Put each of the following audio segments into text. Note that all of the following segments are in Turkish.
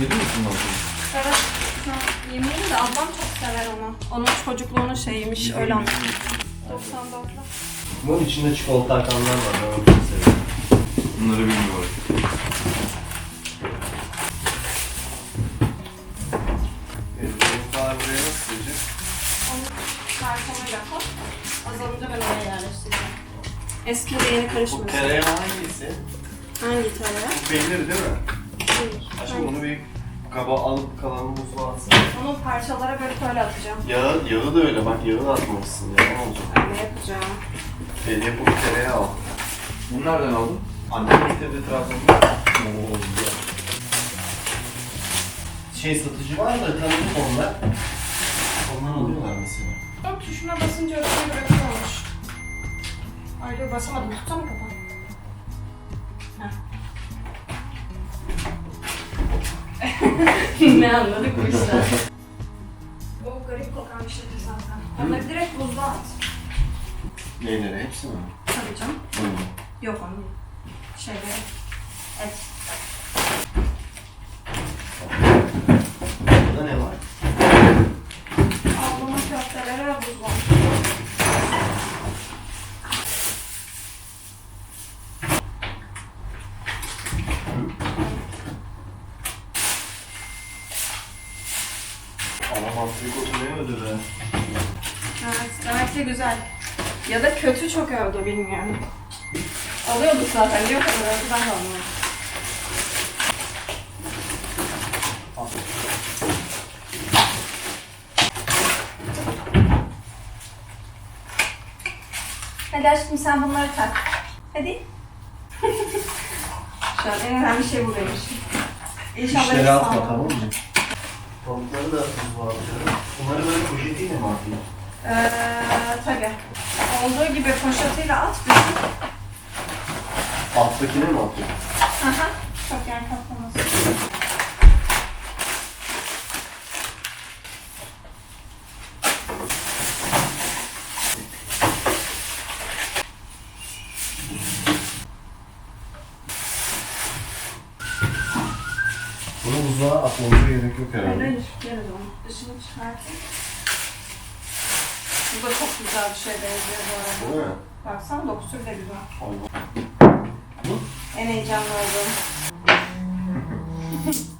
Yedi misin lan? Evet. Yemeğini de ablam çok sever onu. Onun çocukluğunun şeyiymiş öyle anladım. 94'lü. Bunun içinde çikolata akanlar var. Ben onu çok seviyorum. Bunları bilmiyorum. Evet, Çikolatalar buraya nasıl sığacak? Onu kartonuyla koy. Azalınca ben oraya yerleştireceğim. Eski ile yeni Bu karışmasın. tereyağı hangisi? Hangi tereyağı? Bu peynir değil mi? Değil. Aşkım onu bir kaba alıp kalanını buzluğa atsın. Onu parçalara bölüp öyle atacağım. Yağı, yağı da öyle bak yağı da atmamışsın ya ne olacak? Ben ne yapacağım? El yapımı tereyağı al. Bunu nereden aldın? Annem getirdi Trabzon'da. Oo, güzel. Şey satıcı var da tanıdık onlar. Ondan alıyorlar mesela. Bak tuşuna basınca öteye bırakıyormuş. Ay dur basamadım. Tutsana kapağı. ne anladık bu işten? O garip kokan bir şeydi zaten. Onları direkt buzluğa at. Neyleri hepsi mi? Tabii canım. Buyurun. Yok onun şeyleri. Et. Burada ne var? Ablamın köfteleri ve buzluğa. Ama antrikotu ne ödü be? Demek ki güzel. Ya da kötü çok öldü bilmiyorum. Alıyorduk zaten. O kadar ben de anlamadım. Hadi aşkım sen bunları tak. Hadi. Şu an en önemli şey bu benim için. İnşallah İşleri hiç atma tamam mı? Tavukları da buzluğa atıyorum. Bunları böyle poşetiyle mi atayım? Ee, tabii. Olduğu gibi poşetiyle at bizim. Alttakine mi atayım? Aha. Çok yer kaplaması. Bunu buzluğa atmamıza gerek yok Hayır herhalde. hayır. Yeriz onu. Dışını çıkartayım. Bu da çok güzel bir şey benziyor bu arada. Değil mi? Baksana dokusu bile güzel. Allah. En heyecanlı olduğum.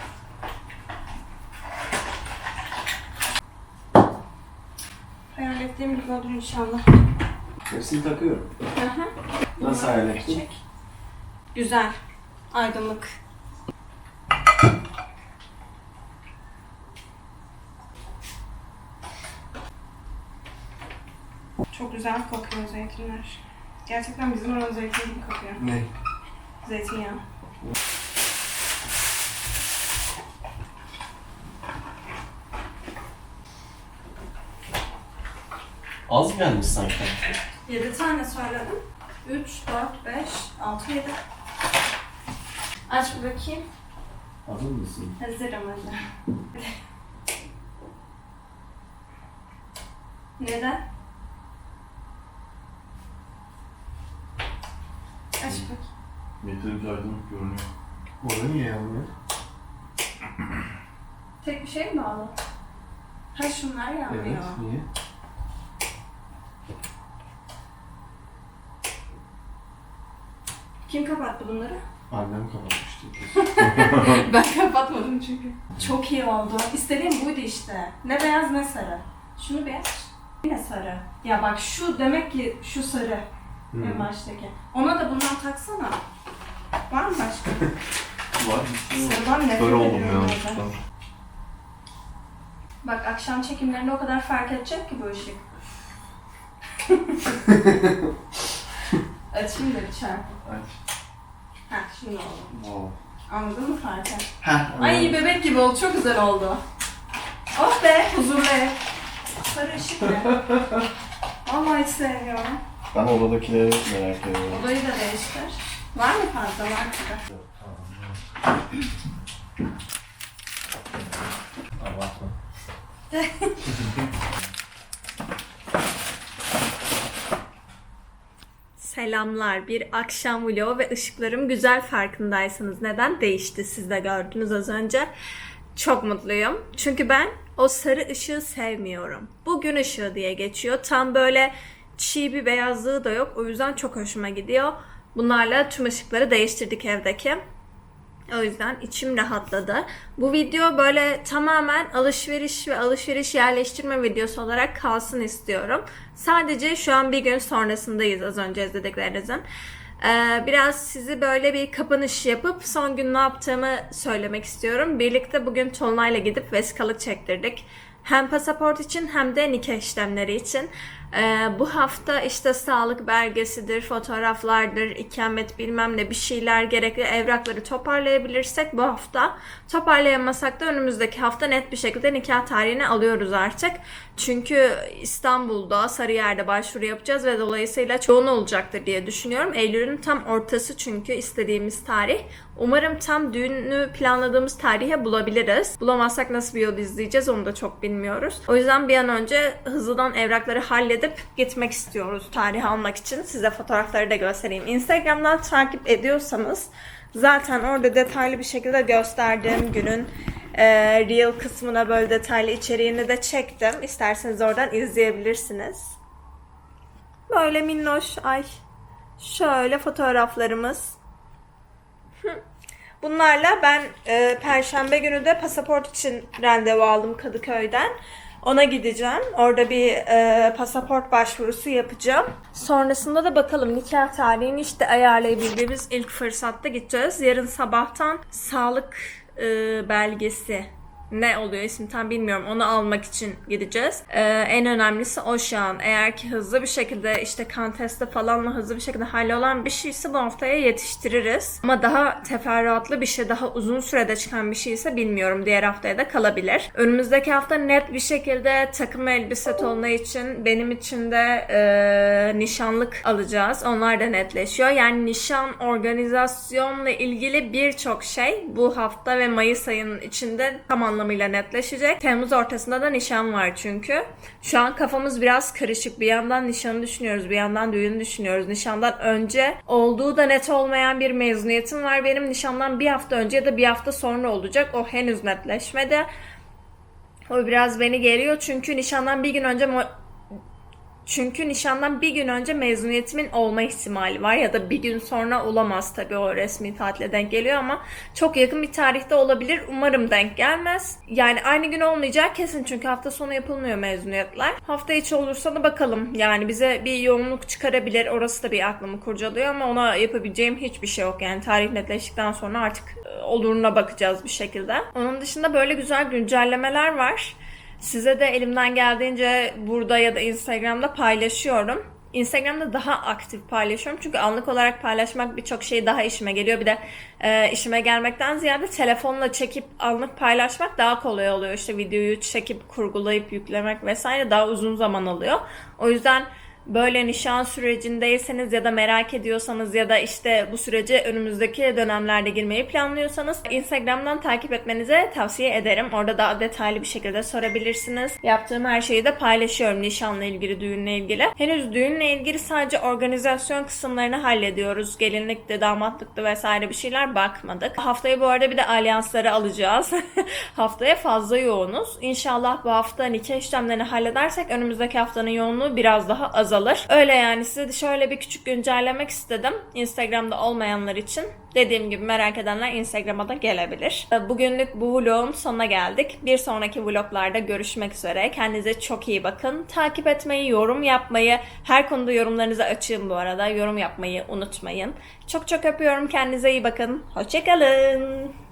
Hayal ettiğim gibi olur inşallah. Hepsini takıyorum. Hı hı. Nasıl hayal ettin? Güzel. Aydınlık. Çok güzel kokuyor zeytinler. Gerçekten bizim oranın zeytin gibi kokuyor. Ne? Zeytinyağı. Az gelmiş sanki. 7 tane söyledim. 3, 4, 5, 6, 7. Aç bir bakayım. Hazır mısın? Hazırım hadi. Neden? Aç bakayım. Yeterince aydınlık görünüyor. Orada niye yanmıyor? Tek bir şey mi bağlı? Ha şunlar yanmıyor. Evet, niye? Kim kapattı bunları? Annem kapatmıştı. ben kapatmadım çünkü. Çok iyi oldu. İstediğim buydu işte. Ne beyaz ne sarı. Şunu beyaz. Yine sarı. Ya bak şu demek ki şu sarı. En baştaki. Ona da bundan taksana. Var mı başka? Var. Sarıdan nefret Kör oldum ya. Bak akşam çekimlerinde o kadar fark edecek ki bu ışık. Açayım da bir çarpı. Aç. Heh şimdi oldu. Wow. Anladın mı farkı? Heh, Ay bebek gibi oldu. Çok güzel oldu. Oh be huzurlu ev. Sarı ışık ne? Vallahi hiç sevmiyorum. Ben odadakileri merak ediyorum. Odayı da değiştir. Var mı fazla? Var. Abartma. Selamlar. Bir akşam vlogu ve ışıklarım güzel farkındaysanız neden değişti siz de gördünüz az önce. Çok mutluyum. Çünkü ben o sarı ışığı sevmiyorum. Bu gün ışığı diye geçiyor. Tam böyle çiğ bir beyazlığı da yok. O yüzden çok hoşuma gidiyor. Bunlarla tüm ışıkları değiştirdik evdeki. O yüzden içim rahatladı. Bu video böyle tamamen alışveriş ve alışveriş yerleştirme videosu olarak kalsın istiyorum. Sadece şu an bir gün sonrasındayız az önce izlediklerinizin. Ee, biraz sizi böyle bir kapanış yapıp son gün ne yaptığımı söylemek istiyorum. Birlikte bugün Tolunay'la gidip vesikalık çektirdik. Hem pasaport için hem de nikah işlemleri için. Ee, bu hafta işte sağlık belgesidir, fotoğraflardır, ikamet bilmem ne bir şeyler gerekli evrakları toparlayabilirsek bu hafta toparlayamasak da önümüzdeki hafta net bir şekilde nikah tarihini alıyoruz artık. Çünkü İstanbul'da Sarıyer'de başvuru yapacağız ve dolayısıyla çoğun olacaktır diye düşünüyorum. Eylül'ün tam ortası çünkü istediğimiz tarih. Umarım tam düğünü planladığımız tarihe bulabiliriz. Bulamazsak nasıl bir yol izleyeceğiz onu da çok bilmiyoruz. O yüzden bir an önce hızlıdan evrakları halledip gitmek istiyoruz tarih almak için. Size fotoğrafları da göstereyim. Instagram'dan takip ediyorsanız zaten orada detaylı bir şekilde gösterdiğim günün e, Reel kısmına böyle detaylı içeriğini de çektim. İsterseniz oradan izleyebilirsiniz. Böyle minnoş ay şöyle fotoğraflarımız. Bunlarla ben e, perşembe günü de pasaport için randevu aldım Kadıköy'den. Ona gideceğim. Orada bir e, pasaport başvurusu yapacağım. Sonrasında da bakalım nikah tarihini işte ayarlayabildiğimiz ilk fırsatta gideceğiz. Yarın sabahtan sağlık e, belgesi ne oluyor isim tam bilmiyorum. Onu almak için gideceğiz. Ee, en önemlisi o şu an. Eğer ki hızlı bir şekilde işte kan testi falanla hızlı bir şekilde hallolan bir şeyse bu haftaya yetiştiririz. Ama daha teferruatlı bir şey, daha uzun sürede çıkan bir şeyse bilmiyorum. Diğer haftaya da kalabilir. Önümüzdeki hafta net bir şekilde takım elbise tonu için benim için de e, nişanlık alacağız. Onlar da netleşiyor. Yani nişan organizasyonla ilgili birçok şey bu hafta ve Mayıs ayının içinde tam anlamıyla netleşecek. Temmuz ortasında da nişan var çünkü. Şu an kafamız biraz karışık. Bir yandan nişanı düşünüyoruz, bir yandan düğünü düşünüyoruz. Nişandan önce olduğu da net olmayan bir mezuniyetim var. Benim nişandan bir hafta önce ya da bir hafta sonra olacak. O henüz netleşmedi. O biraz beni geriyor çünkü nişandan bir gün önce çünkü nişandan bir gün önce mezuniyetimin olma ihtimali var ya da bir gün sonra olamaz tabii o resmi tatile denk geliyor ama çok yakın bir tarihte olabilir. Umarım denk gelmez. Yani aynı gün olmayacak kesin çünkü hafta sonu yapılmıyor mezuniyetler. Hafta içi olursa da bakalım. Yani bize bir yoğunluk çıkarabilir. Orası da bir aklımı kurcalıyor ama ona yapabileceğim hiçbir şey yok. Yani tarih netleştikten sonra artık e, oluruna bakacağız bir şekilde. Onun dışında böyle güzel güncellemeler var. Size de elimden geldiğince burada ya da Instagram'da paylaşıyorum. Instagram'da daha aktif paylaşıyorum çünkü anlık olarak paylaşmak birçok şey daha işime geliyor. Bir de e, işime gelmekten ziyade telefonla çekip anlık paylaşmak daha kolay oluyor. İşte videoyu çekip kurgulayıp yüklemek vesaire daha uzun zaman alıyor. O yüzden böyle nişan sürecindeyseniz ya da merak ediyorsanız ya da işte bu sürece önümüzdeki dönemlerde girmeyi planlıyorsanız Instagram'dan takip etmenize tavsiye ederim. Orada daha detaylı bir şekilde sorabilirsiniz. Yaptığım her şeyi de paylaşıyorum nişanla ilgili, düğünle ilgili. Henüz düğünle ilgili sadece organizasyon kısımlarını hallediyoruz. Gelinlikti, damatlıktı vesaire bir şeyler bakmadık. Haftaya bu arada bir de alyansları alacağız. Haftaya fazla yoğunuz. İnşallah bu hafta nikah işlemlerini halledersek önümüzdeki haftanın yoğunluğu biraz daha azalır. Öyle yani size şöyle bir küçük güncellemek istedim. Instagram'da olmayanlar için. Dediğim gibi merak edenler Instagram'a da gelebilir. Bugünlük bu vlogun sonuna geldik. Bir sonraki vloglarda görüşmek üzere. Kendinize çok iyi bakın. Takip etmeyi, yorum yapmayı, her konuda yorumlarınızı açığım bu arada. Yorum yapmayı unutmayın. Çok çok öpüyorum. Kendinize iyi bakın. Hoşçakalın.